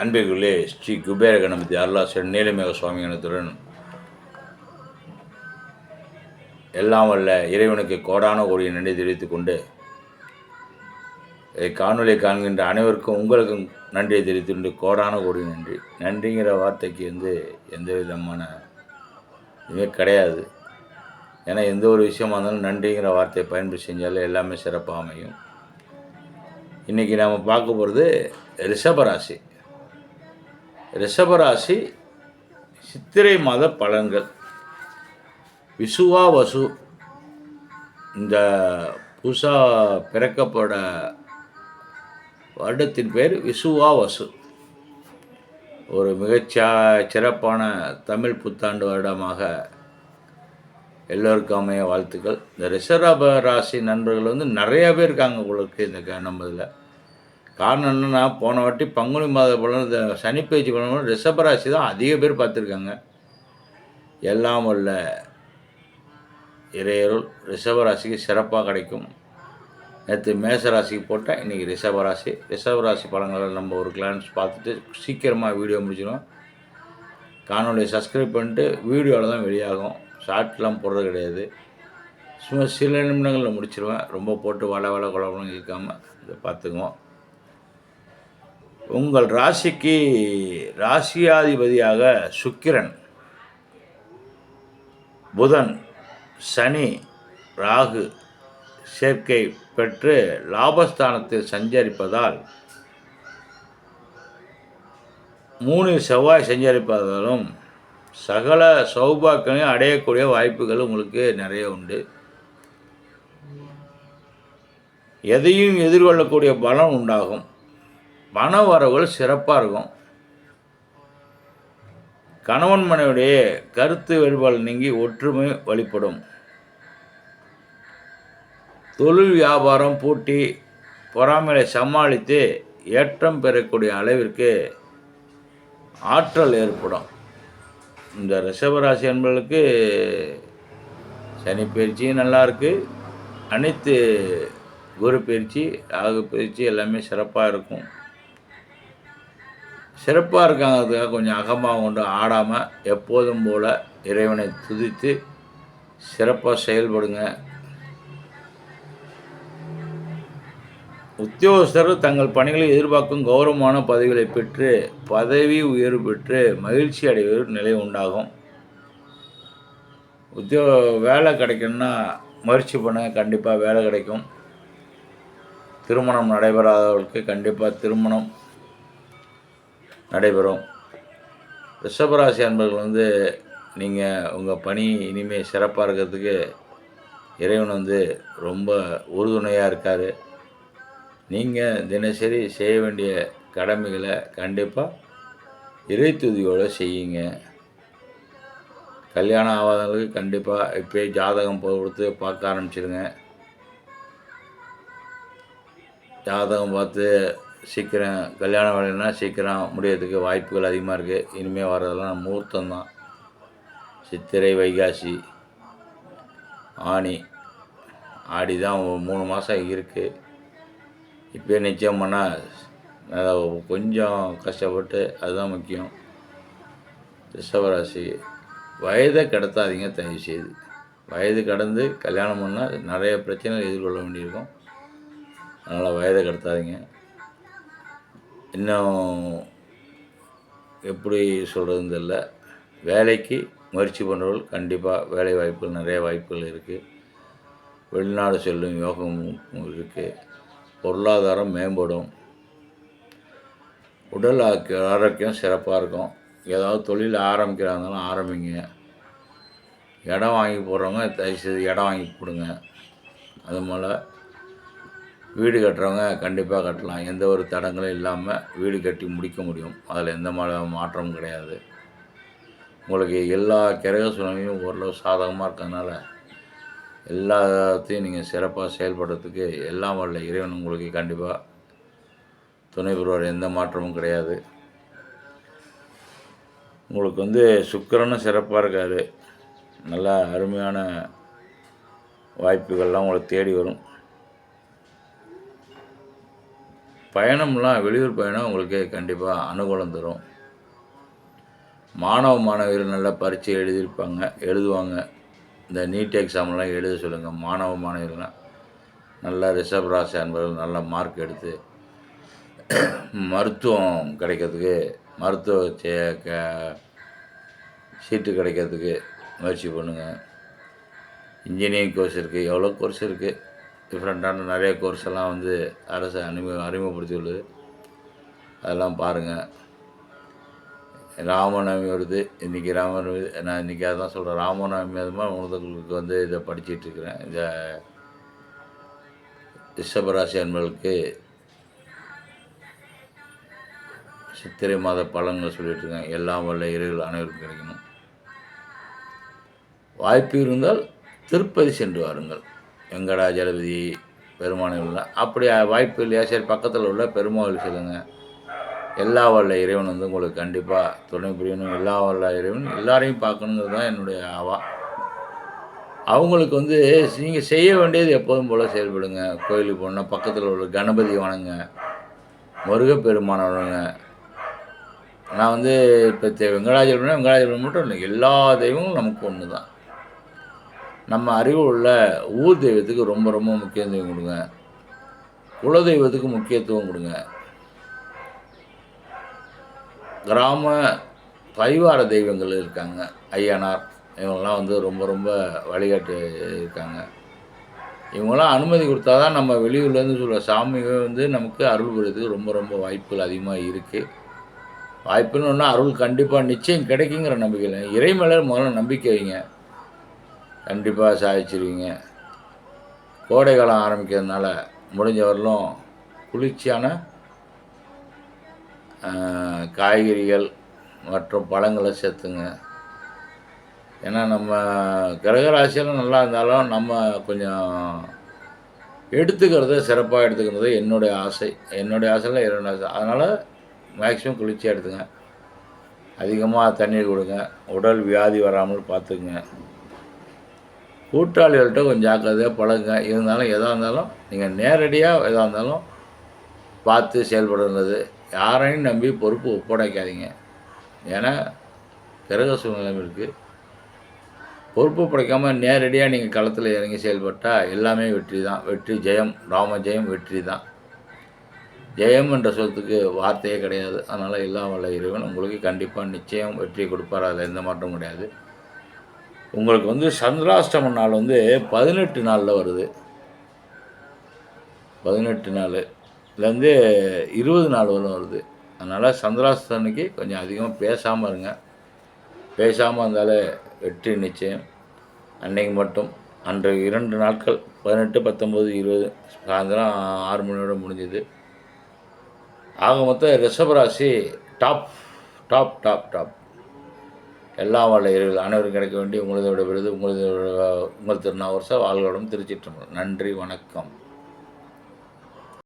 அன்பிற்குள்ளே ஸ்ரீ குபேர கணபதி அருளாசன் நீலமேக சுவாமி எல்லாம் வல்ல இறைவனுக்கு கோடான கோடி நன்றி தெரிவித்துக் கொண்டு இதை காணொலியை காண்கின்ற அனைவருக்கும் உங்களுக்கும் நன்றியை தெரிவித்து கொண்டு கோடான கோடி நன்றி. நன்றிங்கிற வார்த்தைக்கு வந்து எந்த விதமான இதுவே கிடையாது. ஏன்னா எந்த ஒரு விஷயமா இருந்தாலும் நன்றிங்கிற வார்த்தையை பயன்படுத்தி செஞ்சாலே எல்லாமே சிறப்பாக அமையும். இன்றைக்கி நாம் பார்க்க போகிறது ரிஷபராசி ரிஷபராசி சித்திரை மாத பலன்கள். விசுவா வசு இந்த புதுசாக பிறக்கப்பட வருடத்தின் பேர் விசுவா வசு ஒரு மிகச்சா சிறப்பான தமிழ் புத்தாண்டு வருடமாக எல்லோருக்கும் அமைய வாழ்த்துக்கள். இந்த ரிஷப ராசி நண்பர்கள் வந்து நிறைய பேர் இருக்காங்க உங்களுக்கு இந்த க- நம்ம இதில். காரணம் என்னென்னா போன வாட்டி பங்குனி மாத பலன் இந்த சனிப்பயிற்சி பலன் ரிஷபராசி தான் அதிக பேர் பார்த்துருக்காங்க. எல்லாம் வல்ல இறையருள் ரிஷபராசிக்கு சிறப்பாக கிடைக்கும். நேற்று மேசராசிக்கு போட்டால் இன்றைக்கி ரிஷபராசி. ரிஷபராசி பலன்களை நம்ம ஒரு கிளான்ஸ் பார்த்துட்டு சீக்கிரமாக வீடியோ முடிச்சிடும் காணொலியை சப்ஸ்கிரைப் பண்ணிட்டு வீடியோவில் தான் வெளியாகும். ஷார்ட்லாம் போடுறது கிடையாது. சும்மா சில நிமிடங்களில் முடிச்சிருவேன். ரொம்ப போட்டு வள வள குழப்பம் இருக்காமல் இதை பார்த்துக்குவோம். உங்கள் ராசிக்கு ராசியாதிபதியாக சுக்கிரன் புதன் சனி ராகு சேர்க்கை பெற்று லாபஸ்தானத்தில் சஞ்சரிப்பதால் மூணு செவ்வாய் சஞ்சரிப்பதாலும் சகல சௌபாக்கியங்களையும் அடையக்கூடிய வாய்ப்புகள் உங்களுக்கு நிறைய உண்டு. எதையும் எதிர்கொள்ளக்கூடிய பலம் உண்டாகும். பண வரவுகள் சிறப்பாக இருக்கும். கணவன் மனைவிடைய கருத்து வேறுபாடு நீங்கி ஒற்றுமை வழிபடும். தொழில் வியாபாரம் பூட்டி பொறாமையை சமாளித்து ஏற்றம் பெறக்கூடிய அளவிற்கு ஆற்றல் ஏற்படும். இந்த ரிஷபராசி என்பவர்களுக்கு சனி பயிற்சியும் நல்லாயிருக்கு அனைத்து குரு பயிற்சி ராகு பயிற்சி எல்லாமே சிறப்பாக இருக்கும். சிறப்பாக இருக்காங்கிறதுக்காக கொஞ்சம் அகமாக கொண்டு ஆடாமல் எப்போதும் போல் இறைவனை துதித்து சிறப்பாக செயல்படுங்க. உத்தியோகஸ்தர்கள் தங்கள் பணிகளை எதிர்பார்க்கும் கௌரவமான பதவிகளை பெற்று பதவி உயர்வு பெற்று மகிழ்ச்சி அடைவது நிலை உண்டாகும். உத்தியோக வேலை கிடைக்கணும்னா முயற்சி பண்ண கண்டிப்பாக வேலை கிடைக்கும். திருமணம் நடைபெறாதவர்களுக்கு கண்டிப்பாக திருமணம். நடைபெறும். ரிஷபராசி அன்பர்கள் வந்து நீங்கள் உங்கள் பணி இனிமேல் சிறப்பாக இருக்கிறதுக்கு இறைவன் வந்து ரொம்ப உறுதுணையாக இருக்கார். நீங்கள் தினசரி செய்ய வேண்டிய கடமைகளை கண்டிப்பாக இறை துதியோடு செய்யுங்க. கல்யாணம் ஆகாதவங்களுக்கு கண்டிப்பாக இப்போயே ஜாதகம் கொடுத்து பார்க்க ஆரம்பிச்சிடுங்க ஜாதகம் பார்த்து சீக்கிரம் கல்யாண வேலைன்னா சீக்கிரம் முடியறதுக்கு வாய்ப்புகள் அதிகமாக இருக்குது இனிமேல் வர்றதெல்லாம் முகூர்த்தம் தான் சித்திரை வைகாசி ஆனி ஆடி தான் மூணு மாதம் இருக்குது இப்போ நிச்சயம் பண்ணால் கொஞ்சம் கஷ்டப்பட்டு அதுதான் முக்கியம். ரிஷபராசி வயதை கடத்தாதீங்க தயவு செய்து வயது கடந்து கல்யாணம் பண்ணால் நிறைய பிரச்சனைகள் எதிர்கொள்ள வேண்டியிருக்கும். அதனால் வயதை கடத்தாதீங்க. இன்னும் எப்படி சொல்கிறதுன்னு தெரில வேலைக்கு முயற்சி பண்ணுறவர்கள் கண்டிப்பாக வேலை வாய்ப்புகள் நிறைய வாய்ப்புகள் இருக்குது வெளிநாடு செல்லும் யோகமும் இருக்குது பொருளாதாரம் மேம்படும். உடல் ஆரோக்கியம் சிறப்பாக இருக்கும். ஏதாவது தொழில் ஆரம்பிக்கிறாங்களும் ஆரம்பிங்க. இடம் வாங்கி போடுறவங்க தயவுசெய்து இடம் வாங்கி கொடுங்க. அது போல் வீடு கட்டுறவங்க கண்டிப்பாக கட்டலாம். எந்த ஒரு தடங்களும் இல்லாமல் வீடு கட்டி முடிக்க முடியும். அதில் எந்த மாதிரி மாற்றமும் கிடையாது. உங்களுக்கு எல்லா கிரக சூழ்நிலையும் ஓரளவு சாதகமாக இருக்கிறதுனால எல்லாத்தையும் நீங்கள் சிறப்பாக செயல்படுறதுக்கு எல்லாம் வரல இறைவன் உங்களுக்கு கண்டிப்பாக துணை புரிவார். எந்த மாற்றமும் கிடையாது. உங்களுக்கு வந்து சுக்கரனும் சிறப்பாக இருக்காரு. நல்லா அருமையான வாய்ப்புகள்லாம் உங்களை தேடி வரும். பயணம்லாம் வெளியூர் பயணம் உங்களுக்கு கண்டிப்பாக அனுகூலம் தரும். மாணவ மாணவிகள் நல்லா பரீட்சை எழுதியிருப்பாங்க எழுதுவாங்க. இந்த நீட் எக்ஸாம்லாம் எழுத சொல்லுங்கள் மாணவ மாணவியர்கள்லாம் நல்லா ரிஷப் ராசி அன்பர்கள் நல்ல மார்க் எடுத்து மருத்துவம் கிடைக்கிறதுக்கு மருத்துவ க- சீட்டு கிடைக்கிறதுக்கு முயற்சி பண்ணுங்கள் இன்ஜினியரிங் கோர்ஸ் இருக்குது எவ்வளோ கோர்ஸ் இருக்குது டிஃப்ரெண்ட்டான நிறைய கோர்ஸ் எல்லாம் வந்து அரசு அறிமுக அறிமுகப்படுத்தியுள்ளது. அதெல்லாம் பாருங்கள் ராமநவமி வருது. இன்றைக்கி ராமநவமி நான் இன்றைக்கி அதான் சொல்கிறேன் ராமநவமி அது மாதிரி வந்து இதை படிச்சிட்ருக்கிறேன் இந்த ரிஷபராசி அன்பர்களுக்கு சித்திரை மாத பலன்கள் சொல்லிட்டு இருக்கேன். எல்லாம் வல்ல இறைகள் அனைவருக்கும் கிடைக்கணும். வாய்ப்பு இருந்தால் திருப்பதி சென்று வாருங்கள். வெங்கடாஜலபதி பெருமானில் அப்படி வாய்ப்பு இல்லையா? சரி பக்கத்தில் உள்ள பெருமாள் சொல்லுங்க. எல்லா வல்ல இறைவன் வந்து உங்களுக்கு கண்டிப்பாக துணை புரியணும். எல்லா வல்ல இறைவன் எல்லாரையும் பார்க்கணுங்கிறது தான் என்னுடைய ஆவா. அவங்களுக்கு வந்து நீங்கள் செய்ய வேண்டியது எப்போதும் போல் செயல்படுங்க. கோயிலுக்கு போனால் பக்கத்தில் உள்ள கணபதி வணங்க முருகப்பெருமான வணங்க நான் வந்து இப்போ வெங்கடாஜலபுரம் வெங்கடாஜலபுரம் மட்டும் இல்லை எல்லா தெய்வங்களும் நமக்கு ஒன்று தான் நம்ம அறிவு உள்ள ஊர் தெய்வத்துக்கு ரொம்ப ரொம்ப முக்கியத்துவம் கொடுங்க. குலதெய்வத்துக்கு முக்கியத்துவம் கொடுங்க. கிராம பரிவார தெய்வங்கள் இருக்காங்க. ஐயனார் இவங்கெல்லாம் வந்து ரொம்ப ரொம்ப வழிகாட்டு இருக்காங்க. இவங்கெல்லாம் அனுமதி கொடுத்தா தான் நம்ம வெளியூர்லேருந்து சொல்கிற சாமியை வந்து நமக்கு அருள் புரியறதுக்கு ரொம்ப ரொம்ப வாய்ப்புகள் அதிகமாக இருக்குது வாய்ப்புன்னு ஒன்றா அருள் கண்டிப்பாக நிச்சயம் கிடைக்குங்கிற நம்பிக்கையில் இறை மேலே முதல்ல நம்பிக்கை வைங்க. கண்டிப்பாக சாதிச்சிருவீங்க. கோடை காலம் ஆரம்பிக்கிறதுனால முடிஞ்ச வரலும் குளிர்ச்சியான காய்கறிகள் மற்றும் பழங்களை சேர்த்துங்க. ஏன்னா நம்ம கிரகராசியெல்லாம் நல்லா இருந்தாலும் நம்ம கொஞ்சம் எடுத்துக்கிறத சிறப்பாக எடுத்துக்கிறது என்னுடைய ஆசை. என்னுடைய ஆசையில் என்னுடைய ஆசை. அதனால் மேக்ஸிமம் குளிர்ச்சியாக எடுத்துங்க. அதிகமாக தண்ணீர் கொடுங்க. உடல் வியாதி வராமல் பார்த்துக்குங்க. கூட்டாளிகள்கிட்ட கொஞ்சம் ஜாக்கிரதையாக பழகுங்க. இருந்தாலும் எதாக இருந்தாலும் நீங்கள் நேரடியாக எதாக இருந்தாலும் பார்த்து செயல்படுறது. யாரையும் நம்பி பொறுப்பு ஒப்படைக்காதீங்க. ஏன்னா கிரக சூழ்நிலை இருக்குது பொறுப்பு படைக்காமல் நேரடியாக நீங்கள் களத்தில் இறங்கி செயல்பட்டால் எல்லாமே வெற்றி தான் வெற்றி ஜெயம் ராம ஜெயம் வெற்றி தான் ஜெயம் என்ற சொத்துக்கு வார்த்தையே கிடையாது. அதனால் எல்லாம் வல்ல இறைவன் உங்களுக்கு கண்டிப்பாக நிச்சயம் வெற்றி கொடுப்பார். அதில் எந்த மாற்றமும் கிடையாது. உங்களுக்கு வந்து சந்திராஷ்டம நாள் வந்து பதினெட்டு நாளில் வருது. பதினெட்டு நாள். இதுலேருந்து இருபது நாள் வரும் வருது. அதனால் சந்திராஷ்டமிக்கு கொஞ்சம் அதிகமாக பேசாமல் இருங்க. பேசாமல் இருந்தாலே வெற்றி நிச்சயம். அன்னைக்கு மட்டும். அன்று இரண்டு நாட்கள். பதினெட்டு பத்தொம்போது இருபது. சாயந்தரம் ஆறு மணியோட முடிஞ்சது. ஆக மொத்தம் ரிஷபராசி டாப் டாப் டாப் டாப். எல்லா வல்ல அனைவரும் கிடைக்க வேண்டிய உங்களது விட விருது உங்களது உங்கள் திருநாவரச வாழ்களும் திருச்சிற்றம்பலம். நன்றி வணக்கம்.